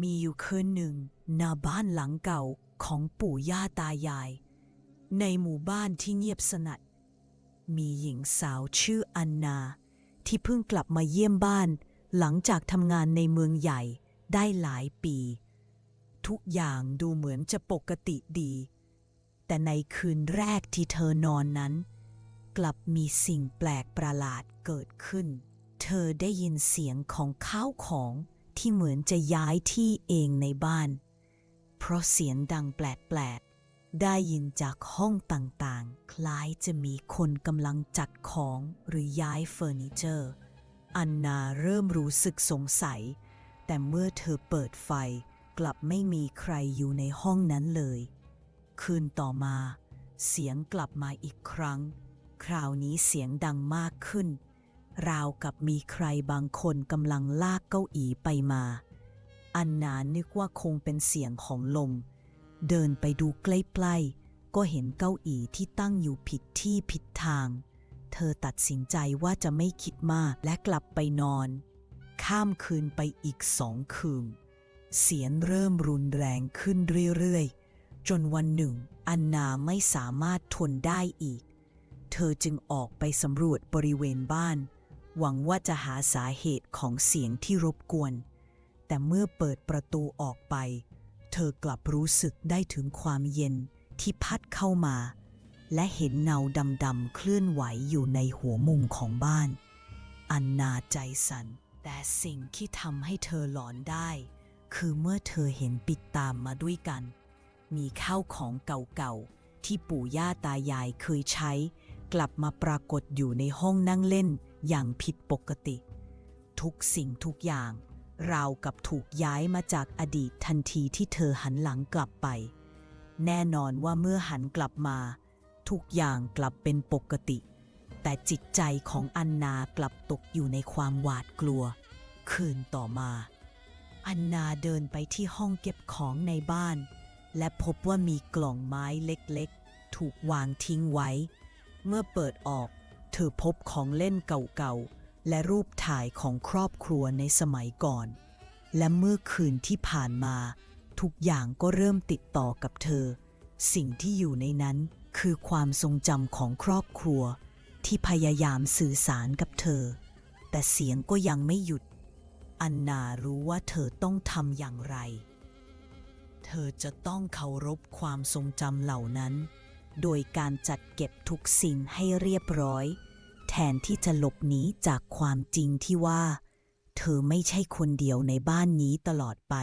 มีอยู่คืนหนึ่งหน้าบ้านหลังเก่าของปู่ย่าตายาย ในหมู่บ้านที่เงียบสนัด มีหญิงสาวชื่ออันนา ที่เพิ่งกลับมาเยี่ยมบ้าน หลังจากทำงานในเมืองใหญ่ได้หลายปี ทุกอย่างดูเหมือนจะปกติดี แต่ในคืนแรกที่เธอนอนนั้น กลับมีสิ่งแปลกประหลาดเกิดขึ้น เธอได้ยินเสียงของข้าวของ ที่เหมือนจะย้ายที่เองในบ้าน เพราะเสียงดังแปลกๆ ได้ยินจากห้องต่างๆ คล้ายจะมีคนกำลังจัดของหรือย้ายเฟอร์นิเจอร์ อันนาเริ่มรู้สึกสงสัย แต่เมื่อเธอเปิดไฟกลับไม่มีใครอยู่ในห้องนั้นเลย คืนต่อมา เสียงกลับมาอีกครั้ง คราวนี้เสียงดังมากขึ้น ราวกับมีใครบางคนกำลังลากเก้าอี้ไปมา อันนานึกว่าคงเป็นเสียงของลม เดินไปดูใกล้ๆก็เห็นเก้าอี้ที่ตั้งอยู่ผิดที่ผิดทาง เธอตัดสินใจว่าจะไม่คิดมากและกลับไปนอน ข้ามคืนไปอีกสองคืน เสียงเริ่มรุนแรงขึ้นเรื่อยๆ จนวันหนึ่ง อันนาไม่สามารถทนได้อีก เธอจึงออกไปสำรวจบริเวณบ้าน หวังว่าจะหาสาเหตุของเสียงที่รบกวน แต่เมื่อเปิดประตูออกไป เธอกลับรู้สึกได้ถึงความเย็นที่พัดเข้ามา และเห็นเงาดำๆเคลื่อนไหวอยู่ในหัวมุมของบ้าน อันนาใจสัน่น แต่สิ่งที่ทำให้เธอหลอนได้ คือเมื่อเธอเห็นปิดตามมาด้วยกัน มีข้าวของเก่าๆที่ปู่ย่าตายายเคยใช้ กลับมาปรากฏอยู่ในห้องนั่งเล่น อย่างผิดปกติ ทุกสิ่งทุกอย่างราวกับถูกย้ายมาจากอดีตทันทีที่เธอหันหลังกลับไป แน่นอนว่าเมื่อหันกลับมา ทุกอย่างกลับเป็นปกติ แต่จิตใจของอันนากลับตกอยู่ในความหวาดกลัว คืนต่อมา อันนาเดินไปที่ห้องเก็บของในบ้าน และพบว่ามีกล่องไม้เล็กๆ ถูกวางทิ้งไว้ เมื่อเปิดออก เธอพบของเล่นเก่าๆ และรูปถ่ายของครอบครัวในสมัยก่อน และเมื่อคืนที่ผ่านมา ทุกอย่างก็เริ่มติดต่อกับเธอ สิ่งที่อยู่ในนั้นคือความทรงจำของครอบครัว ที่พยายามสื่อสารกับเธอ แต่เสียงก็ยังไม่หยุด อันนารู้ว่าเธอต้องทำอย่างไร เธอจะต้องเคารพความทรงจำเหล่านั้น โดยการจัดเก็บทุกสิ่งให้เรียบร้อย แทนที่จะหลบหนีจากความจริงที่ว่า เธอไม่ใช่คนเดียวในบ้านนี้ตลอดไป